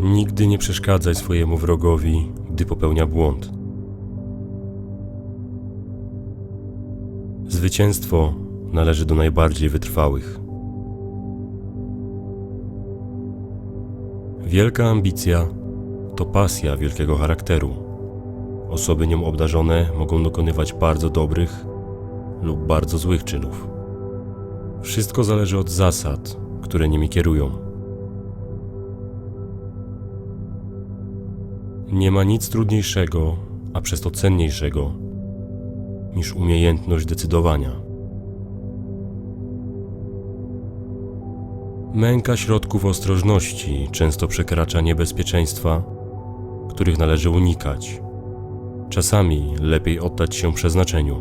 Nigdy nie przeszkadzaj swojemu wrogowi, gdy popełnia błąd. Zwycięstwo należy do najbardziej wytrwałych. Wielka ambicja to pasja wielkiego charakteru. Osoby nią obdarzone mogą dokonywać bardzo dobrych lub bardzo złych czynów. Wszystko zależy od zasad, które nimi kierują. Nie ma nic trudniejszego, a przez to cenniejszego, niż umiejętność decydowania. Męka środków ostrożności często przekracza niebezpieczeństwa, których należy unikać. Czasami lepiej oddać się przeznaczeniu.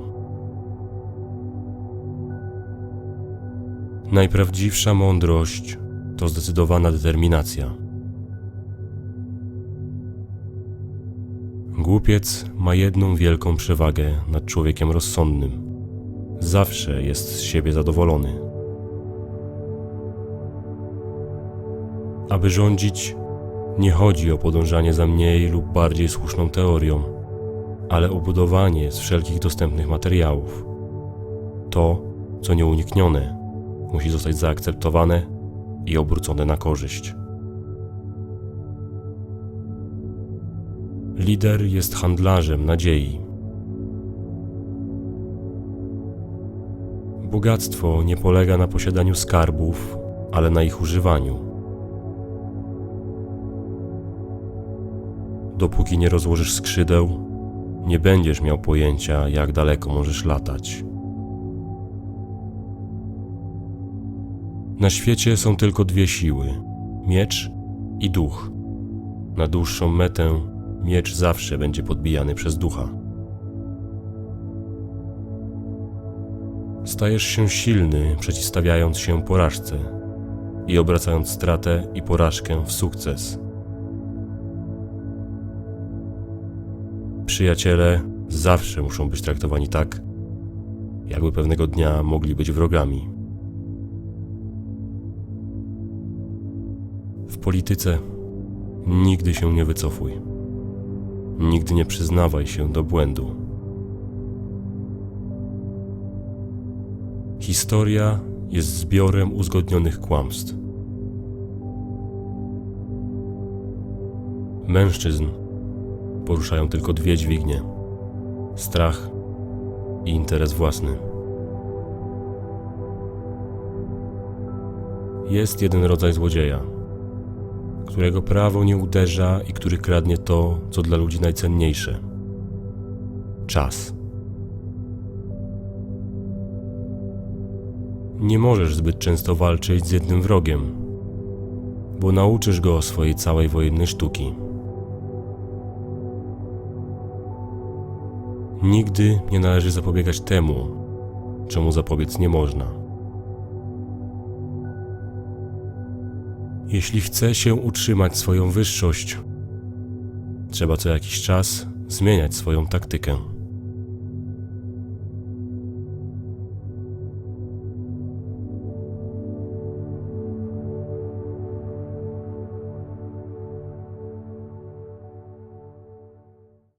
Najprawdziwsza mądrość to zdecydowana determinacja. Głupiec ma jedną wielką przewagę nad człowiekiem rozsądnym. Zawsze jest z siebie zadowolony. Aby rządzić, nie chodzi o podążanie za mniej lub bardziej słuszną teorią, ale o budowanie z wszelkich dostępnych materiałów. To, co nieuniknione, musi zostać zaakceptowane i obrócone na korzyść. Lider jest handlarzem nadziei. Bogactwo nie polega na posiadaniu skarbów, ale na ich używaniu. Dopóki nie rozłożysz skrzydeł, nie będziesz miał pojęcia, jak daleko możesz latać. Na świecie są tylko dwie siły: miecz i duch. Na dłuższą metę miecz zawsze będzie podbijany przez ducha. Stajesz się silny, przeciwstawiając się porażce i obracając stratę i porażkę w sukces. Przyjaciele zawsze muszą być traktowani tak, jakby pewnego dnia mogli być wrogami. W polityce nigdy się nie wycofuj. Nigdy nie przyznawaj się do błędu. Historia jest zbiorem uzgodnionych kłamstw. Mężczyzn poruszają tylko dwie dźwignie: strach i interes własny. Jest jeden rodzaj złodzieja, którego prawo nie uderza i który kradnie to, co dla ludzi najcenniejsze czas. Nie możesz zbyt często walczyć z jednym wrogiem, bo nauczysz go swojej całej wojennej sztuki. Nigdy nie należy zapobiegać temu, czemu zapobiec nie można. Jeśli chce się utrzymać swoją wyższość, trzeba co jakiś czas zmieniać swoją taktykę.